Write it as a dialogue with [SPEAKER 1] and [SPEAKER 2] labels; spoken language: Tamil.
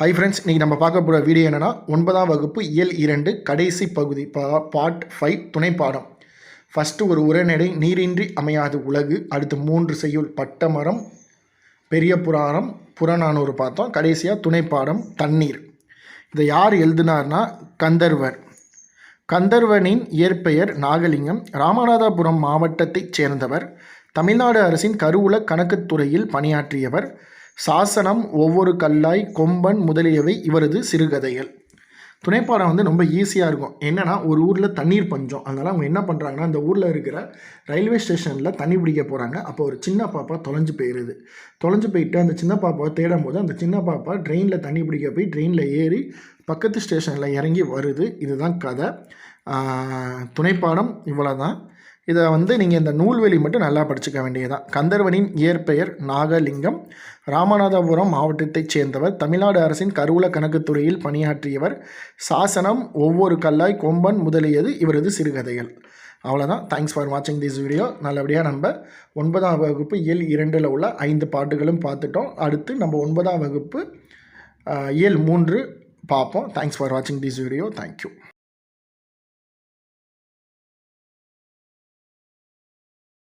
[SPEAKER 1] ஹை ஃப்ரெண்ட்ஸ் இன்றைக்கி நம்ம பார்க்க போகிற வீடியோ என்னென்னா ஒன்பதாம் வகுப்பு இயல் இரண்டு கடைசி பகுதி பா பார்ட் ஃபைவ் துணைப்பாடம் ஃபஸ்ட்டு ஒரு உரைநடை நீரின்றி அமையாது உலகு. அடுத்து மூன்று செய்யுள் பட்டமரம் பெரிய புராணம் புறநானூறு பார்த்தோம். கடைசியாக துணைப்பாடம் தண்ணீர். இதை யார் எழுதினார்னா கந்தர்வர். கந்தர்வனின் இயற்பெயர் நாகலிங்கம். ராமநாதபுரம் மாவட்டத்தைச் சேர்ந்தவர். தமிழ்நாடு அரசின் கருவூல கணக்குத்துறையில் பணியாற்றியவர். சாசனம் ஒவ்வொரு கல்லாய் கொம்பன் முதலியவை இவரது சிறுகதைகள். துணைப்பாடம் வந்து ரொம்ப ஈஸியாக இருக்கும். என்னென்னா ஒரு ஊரில் தண்ணீர் பஞ்சம். அதனால் அவங்க என்ன பண்ணுறாங்கன்னா அந்த ஊரில் இருக்கிற ரயில்வே ஸ்டேஷனில் தண்ணி பிடிக்க போகிறாங்க அப்போ ஒரு சின்ன பாப்பா தொலைஞ்சு போயிடுது தொலைஞ்சு போயிட்டு அந்த சின்ன பாப்பாவை தேடும் போது அந்த சின்ன பாப்பா ட்ரெயினில் தண்ணி பிடிக்க போய் ட்ரெயினில் ஏறி பக்கத்து ஸ்டேஷனில் இறங்கி வருது. இதுதான் கதை. துணைப்பாடம் இவ்வளோ தான் இதை வந்து நீங்கள் இந்த நூல்வெளி மட்டும் நல்லா படிச்சுக்க வேண்டியதுதான். கந்தர்வனின் இயற்பெயர் நாகலிங்கம். ராமநாதபுரம் மாவட்டத்தைச் சேர்ந்தவர். தமிழ்நாடு அரசின் கருவூல கணக்குத்துறையில் பணியாற்றியவர். சாசனம் ஒவ்வொரு கல்லாய் கொம்பன் முதலியது இவரது சிறுகதைகள். அவ்வளோதான் தேங்க்ஸ் ஃபார் வாட்சிங் திஸ் வீடியோ நல்லபடியாக நம்ம ஒன்பதாம் வகுப்பு இயல் இரண்டில் உள்ள ஐந்து பாட்டுகளும் பார்த்துட்டோம். அடுத்து நம்ம ஒன்பதாம் வகுப்பு இயல் மூன்று பார்ப்போம். தேங்க்ஸ் ஃபார் வாட்சிங் திஸ் வீடியோ தேங்க்யூ